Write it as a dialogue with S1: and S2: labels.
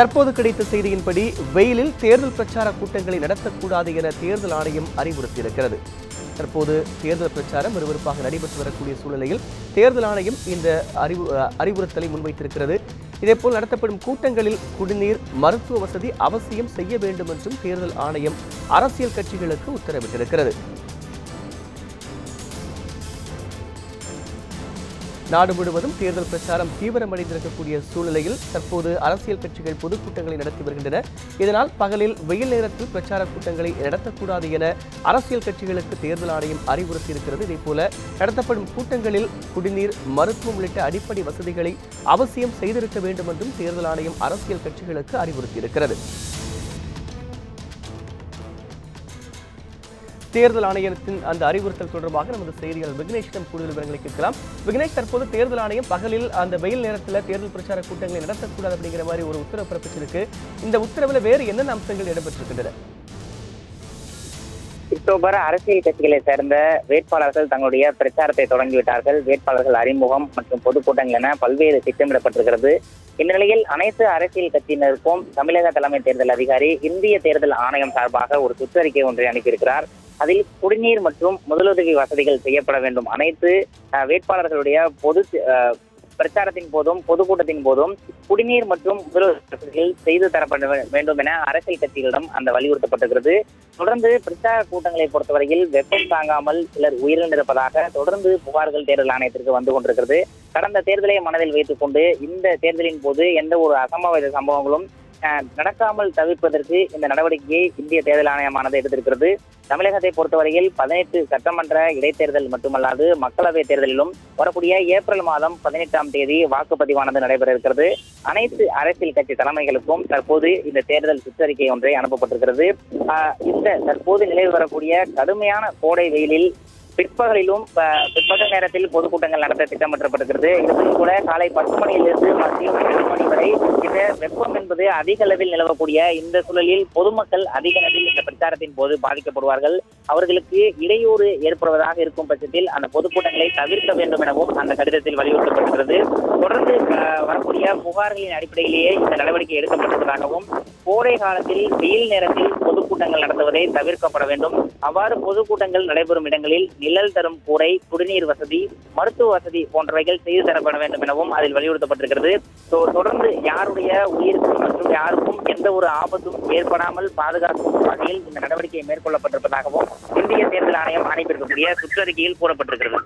S1: தற்போது கிடைத்த செய்தியின்படி வெயிலில் தேர்தல் பிரச்சார கூட்டங்களை நடத்தக்கூடாது என தேர்தல் ஆணையம் அறிவுறுத்தியிருக்கிறது. தற்போது தேர்தல் பிரச்சாரம் விறுவிறுப்பாக நடைபெற்று வரக்கூடிய சூழ்நிலையில் தேர்தல் ஆணையம் இந்த அறிவு அறிவுறுத்தலை முன்வைத்திருக்கிறது. இதேபோல் நடத்தப்படும் கூட்டங்களில் குடிநீர் மருத்துவ வசதி அவசியம் செய்ய வேண்டும் என்றும் தேர்தல் ஆணையம் அரசியல் கட்சிகளுக்கு உத்தரவிட்டிருக்கிறது. நாடு முழுவதும் தேர்தல் பிரச்சாரம் தீவிரமடைந்திருக்கக்கூடிய சூழ்நிலையில் தற்போது அரசியல் கட்சிகள் பொதுக்கூட்டங்களை நடத்தி வருகின்றன. இதனால் பகலில் வெயில் நேரத்தில் பிரச்சார கூட்டங்களை நடத்தக்கூடாது என அரசியல் கட்சிகளுக்கு தேர்தல் ஆணையம் அறிவுறுத்தியிருக்கிறது. இதேபோல நடத்தப்படும் கூட்டங்களில் குடிநீர் மருத்துவம் உள்ளிட்ட அடிப்படை வசதிகளை அவசியம் செய்திருக்க வேண்டும் என்றும் தேர்தல் ஆணையம் அரசியல் கட்சிகளுக்கு அறிவுறுத்தியிருக்கிறது. தேர்தல் ஆணையத்தின் அந்த அறிவுறுத்தல் தொடர்பாக நமது செய்தியாளர் விக்னேஷிடம் கூடுதல் விவரங்களை கேட்கலாம். விக்னேஷ் தற்போது தேர்தல் ஆணையம் பகலில் அந்த வெயில் நேரத்தில் தேர்தல் பிரச்சார கூட்டங்களை நடத்தக்கூடாது அப்படிங்கிற மாதிரி ஒரு உத்தரவு பிறப்பிச்சிருக்கு. இந்த உத்தரவில் வேறு என்னென்ன அம்சங்கள் இடம்பெற்றிருக்கின்றன?
S2: அக்டோபர் அரசியல் கட்சிகளை சேர்ந்த வேட்பாளர்கள் தங்களுடைய பிரச்சாரத்தை தொடங்கிவிட்டார்கள். வேட்பாளர்கள் அறிமுகம் மற்றும் பொதுக்கூட்டங்கள் என பல்வேறு திட்டமிடப்பட்டிருக்கிறது. இந்நிலையில் அனைத்து அரசியல் கட்சியினருக்கும் தமிழக தலைமை தேர்தல் அதிகாரி இந்திய தேர்தல் ஆணையம் சார்பாக ஒரு சுற்றறிக்கை ஒன்றை அனுப்பியிருக்கிறார். அதில் குடிநீர் மற்றும் முதலுதவி வசதிகள் செய்யப்பட வேண்டும். அனைத்து வேட்பாளர்களுடைய பொது பிரச்சாரத்தின் போதும் பொதுக்கூட்டத்தின் போதும் குடிநீர் மற்றும் முதலுதவி வசதிகள் செய்து தரப்பட வேண்டும் என அரசியல் கட்சிகளிடம் அந்த வலியுறுத்தப்பட்டிருக்கிறது. தொடர்ந்து பிரச்சார கூட்டங்களை பொறுத்தவரையில் வெப்பம் தாங்காமல் சிலர் உயிரிழந்திருப்பதாக தொடர்ந்து புகார்கள் தேர்தல் ஆணையத்திற்கு வந்து கொண்டிருக்கிறது. கடந்த தேர்தலை மனதில் வைத்துக் கொண்டு இந்த தேர்தலின் போது எந்த ஒரு அசம்பாவித சம்பவங்களும் நடக்காமல் தவிர்ப்பதற்கு இந்த நடவடிக்கையை இந்திய தேர்தல் ஆணையமானது எடுத்திருக்கிறது. தமிழகத்தை பொறுத்தவரையில் பதினெட்டு சட்டமன்ற இடைத்தேர்தல் மட்டுமல்லாது மக்களவை தேர்தலிலும் வரக்கூடிய ஏப்ரல் மாதம் பதினெட்டாம் தேதி வாக்குப்பதிவானது நடைபெற இருக்கிறது அனைத்து அரசியல் கட்சி தலைமைகளுக்கும் தற்போது இந்த தேர்தல் சுற்றறிக்கை ஒன்றை அனுப்பப்பட்டிருக்கிறது. ஆஹ் இந்த தற்போது நிலவு வரக்கூடிய கடுமையான கோடை வெயிலில் பிற்பகலிலும் பிற்பகல் நேரத்தில் பொதுக்கூட்டங்கள் நடத்த திட்டமிடப்பட்டிருக்கிறது. இதுவும் கூட காலை பத்து மணியிலிருந்து மதியம் மணி வரை இந்த வெப்பம் என்பது அதிக அளவில் நிலவக்கூடிய இந்த சூழலில் பொதுமக்கள் அதிக அளவில் இந்த பிரச்சாரத்தின் போது பாதிக்கப்படுவார்கள். அவர்களுக்கு இடையூறு ஏற்படுவதாக இருக்கும் பட்சத்தில் அந்த பொதுக்கூட்டங்களை தவிர்க்க வேண்டும் எனவும் அந்த கடிதத்தில் வலியுறுத்தப்பட்டிருக்கிறது. தொடர்ந்து வரக்கூடிய புகார்களின் அடிப்படையிலேயே இந்த நடவடிக்கை எடுக்கப்பட்டிருப்பதாகவும் கோடை காலத்தில் வெயில் நேரத்தில் பொதுக்கூட்டங்கள் நடத்துவதை தவிர்க்கப்பட வேண்டும். அவ்வாறு பொதுக்கூட்டங்கள் நடைபெறும் இடங்களில் நிழல் தரும் கூரை குடிநீர் வசதி மருத்துவ வசதி போன்றவைகள் செய்து தரப்பட வேண்டும் எனவும் அதில் வலியுறுத்தப்பட்டிருக்கிறது. தொடர்ந்து யாருடைய உயிருக்கும் மற்றும் யாருக்கும் எந்த ஒரு ஆபத்தும் ஏற்படாமல் பாதுகாக்கும் வகையில் இந்த நடவடிக்கை மேற்கொள்ளப்பட்டிருப்பதாகவும் இந்திய தேர்தல் ஆணையம் அனுப்பியிருக்கக்கூடிய சுற்றறிக்கையில் கூறப்பட்டிருக்கிறது.